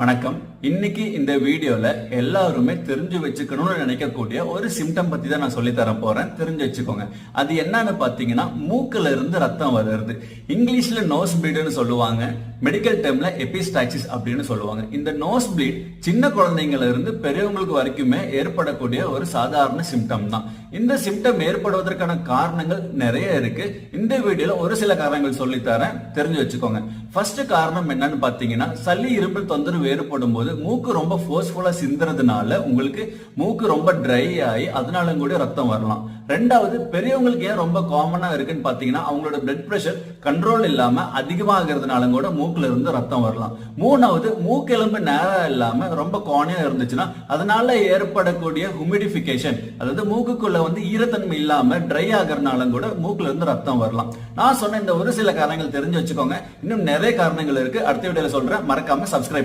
வணக்கம். இன்னைக்கு இந்த வீடியோல எல்லாருமே தெரிஞ்சு வச்சுக்கணும்னு நினைக்கக்கூடிய ஒரு சிம்டம் பத்தி தான் நான் சொல்லி தர போறேன். தெரிஞ்சு வச்சுக்கோங்க. அது என்னன்னு பாத்தீங்கன்னா மூக்குல இருந்து ரத்தம் வருது. இங்கிலீஷ்ல நோஸ் ப்ளீடுன்னு சொல்லுவாங்க. மெடிக்கல் டேர்ம்ல எபிஸ்டாக்சிஸ் அப்படின்னு சொல்லுவாங்க. இந்த நோஸ் ப்ளீட் சின்ன குழந்தைங்கள இருந்து பெரியவங்களுக்கு வரைக்குமே ஏற்படக்கூடிய ஒரு சாதாரண சிம்டம் தான். இந்த சிம்டம் ஏற்படுவதற்கான காரணங்கள் நிறைய இருக்கு. இந்த வீடியோல ஒரு சில காரணங்கள் சொல்லித்தரேன் தெரிஞ்சு வச்சுக்கோங்க. ஃபர்ஸ்ட் காரணம் என்னன்னு பாத்தீங்கன்னா சளி இருப்பில் தொந்தரவு வேறுபடும் போது மூக்கு ரொம்ப ஃபோர்ஸ்ஃபுல்லா சிந்துறதுனால உங்களுக்கு மூக்கு ரொம்ப ட்ரை ஆகி அதனால கூட ரத்தம் வரலாம். ரெண்டாவது பெரியவங்களுக்கு ஏன் ரொம்ப காமனா இருக்குன்னு பாத்தீங்கன்னா அவங்களோட பிளட் பிரஷர் கண்ட்ரோல் இல்லாம அதிகமாகிறதுனால கூட மூக்குல இருந்து ரத்தம் வரலாம். மூணாவது மூக்கெலும்பு நேரம் இல்லாம ரொம்ப கோணையா இருந்துச்சுன்னா அதனால ஏற்படக்கூடிய ஹுமிடிஃபிகேஷன் அதாவது மூக்குக்குள்ள வந்து ஈரத்தன்மை இல்லாம ட்ரை ஆகிறதுனால கூட மூக்குல இருந்து ரத்தம் வரலாம். நான் சொன்ன இந்த ஒரு சில காரணங்கள் தெரிஞ்சு வச்சுக்கோங்க. இன்னும் நிறைய காரணங்கள் இருக்கு. அடுத்த வீடியோல சொல்றேன். மறக்காம சப்ஸ்கிரைப்